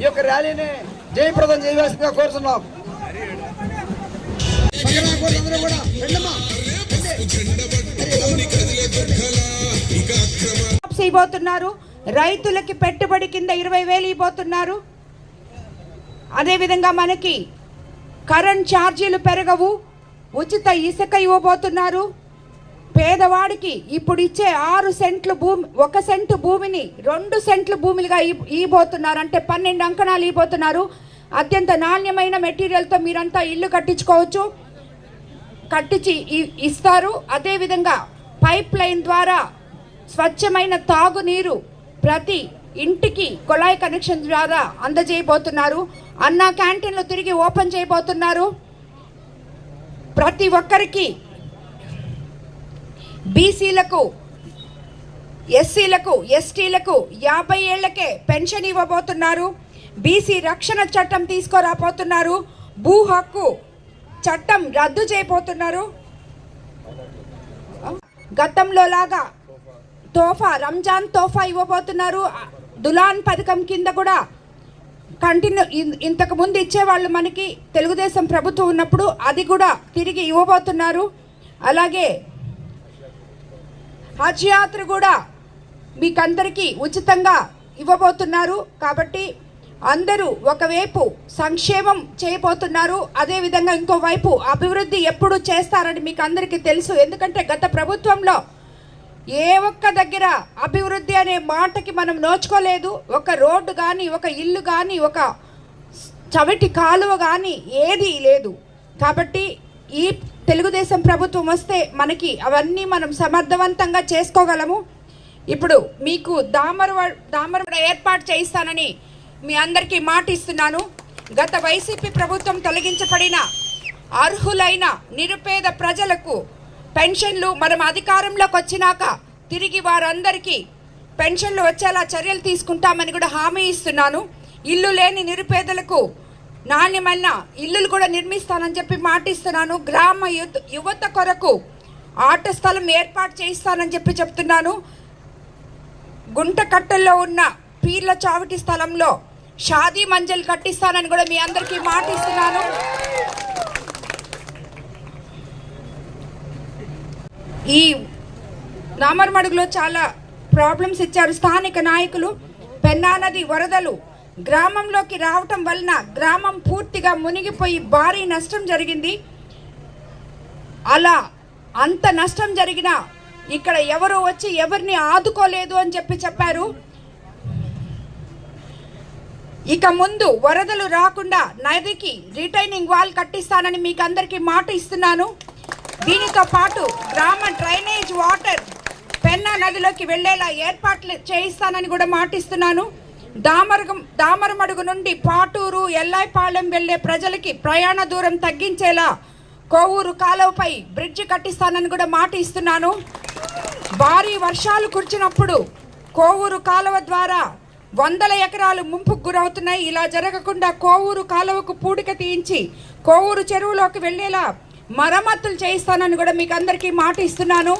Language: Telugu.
ఈ యొక్క ర్యాలీని జయప్రదం చేయవలసిందిగా కోరుతున్నాం. కూడా అందరూ కూడా ఇవ్వబోతున్నారు రైతులకి పెట్టుబడి కింద ఇరవై వేలు ఇవ్వబోతున్నారు. అదేవిధంగా మనకి కరెంట్ ఛార్జీలు పెరగవు. ఉచిత ఇసుక ఇవ్వబోతున్నారు. పేదవాడికి ఇప్పుడు ఇచ్చే ఆరు సెంట్లు భూమి ఒక సెంటు భూమిని రెండు సెంట్లు భూమిలుగా ఇవ్వబోతున్నారు అంటే పన్నెండు అంకణాలు ఇవ్వబోతున్నారు అత్యంత నాణ్యమైన మెటీరియల్తో మీరంతా ఇల్లు కట్టించుకోవచ్చు. కట్టించి ఇస్తారు. అదేవిధంగా పైప్ లైన్ ద్వారా స్వచ్ఛమైన తాగునీరు ప్రతి ఇంటికి కుళాయి కనెక్షన్ ద్వారా అందజేయబోతున్నారు. అన్న క్యాంటీన్లు తిరిగి ఓపెన్ చేయబోతున్నారు. ప్రతి ఒక్కరికి బీసీలకు ఎస్సీలకు ఎస్టీలకు యాభై ఏళ్ళకే పెన్షన్ ఇవ్వబోతున్నారు. బీసీ రక్షణ చట్టం తీసుకురాబోతున్నారు. భూ హక్కు చట్టం రద్దు చేయబోతున్నారు. గతంలో లాగా తోఫా రంజాన్ తోఫా ఇవ్వబోతున్నారు. దులాన్ పథకం కింద కూడా కంటిన్యూ ఇంతకు ముందు ఇచ్చేవాళ్ళు మనకి తెలుగుదేశం ప్రభుత్వం ఉన్నప్పుడు అది కూడా తిరిగి ఇవ్వబోతున్నారు. అలాగే హజ్ యాత్ర కూడా మీకందరికీ ఉచితంగా ఇవ్వబోతున్నారు. కాబట్టి అందరూ ఒకవైపు సంక్షేమం చేయబోతున్నారు అదేవిధంగా ఇంకోవైపు అభివృద్ధి ఎప్పుడు చేస్తారని మీకు అందరికీ తెలుసు. ఎందుకంటే గత ప్రభుత్వంలో ఏ ఒక్క దగ్గర అభివృద్ధి అనే మాటకి మనం నోచుకోలేదు. ఒక రోడ్డు కానీ ఒక ఇల్లు కానీ ఒక చవిటి కాలువ కానీ ఏదీ లేదు. కాబట్టి ఈ తెలుగుదేశం ప్రభుత్వం వస్తే మనకి అవన్నీ మనం సమర్థవంతంగా చేసుకోగలము? ఇప్పుడు మీకు దామర దామర ఏర్పాటు చేయిస్తానని మీ అందరికీ మాట ఇస్తున్నాను గత వైసీపీ ప్రభుత్వం తొలగించబడిన అర్హులైన నిరుపేద ప్రజలకు పెన్షన్లు మనం అధికారంలోకి వచ్చినాక తిరిగి వారందరికీ పెన్షన్లు వచ్చేలా చర్యలు తీసుకుంటామని కూడా హామీ ఇస్తున్నాను. ఇల్లు లేని నిరుపేదలకు నాణ్యమైన ఇల్లులు కూడా నిర్మిస్తానని చెప్పి మాటిస్తున్నాను. గ్రామ యుద్ధ యువత కొరకు ఆట స్థలం ఏర్పాటు చేయిస్తానని చెప్పి చెప్తున్నాను. గుంటకట్టల్లో ఉన్న పీర్ల చావిటి స్థలంలో షాదీ మంజల్ కట్టిస్తానని కూడా మీ అందరికీ మాటిస్తున్నాను. ఈ నామర్మడుగులో చాలా ప్రాబ్లమ్స్ ఇచ్చారు స్థానిక నాయకులు. పెన్నా నది వరదలు గ్రామంలోకి రావటం వలన గ్రామం పూర్తిగా మునిగిపోయి భారీ నష్టం జరిగింది. అలా అంత నష్టం జరిగినా ఇక్కడ ఎవరు వచ్చి ఎవరిని ఆదుకోలేదు అని చెప్పి చెప్పారు. ఇక ముందు వరదలు రాకుండా నదికి రిటైనింగ్ వాల్ కట్టిస్తానని మీకు అందరికీ మాట ఇస్తున్నాను. దీనితో పాటు గ్రామ డ్రైనేజ్ వాటర్ పెన్నా నదిలోకి వెళ్ళేలా ఏర్పాట్లు చేయిస్తానని కూడా మాటిస్తున్నాను. దామరగం దామరమడుగు నుండి పాటూరు ఎల్లాయిపాలెం వెళ్ళే ప్రజలకి ప్రయాణ దూరం తగ్గించేలా కోవూరు కాలువపై బ్రిడ్జ్ కట్టిస్తానని కూడా మాట ఇస్తున్నాను. భారీ వర్షాలు కురిచినప్పుడు కోవూరు కాలువ ద్వారా వందల ఎకరాలు ముంపుకు గురవుతున్నాయి. ఇలా జరగకుండా కోవూరు కాలువకు పూడిక తీయించి కోవూరు చెరువులోకి వెళ్ళేలా మరమ్మతులు చేయిస్తానని కూడా మీకు అందరికీ మాట ఇస్తున్నాను.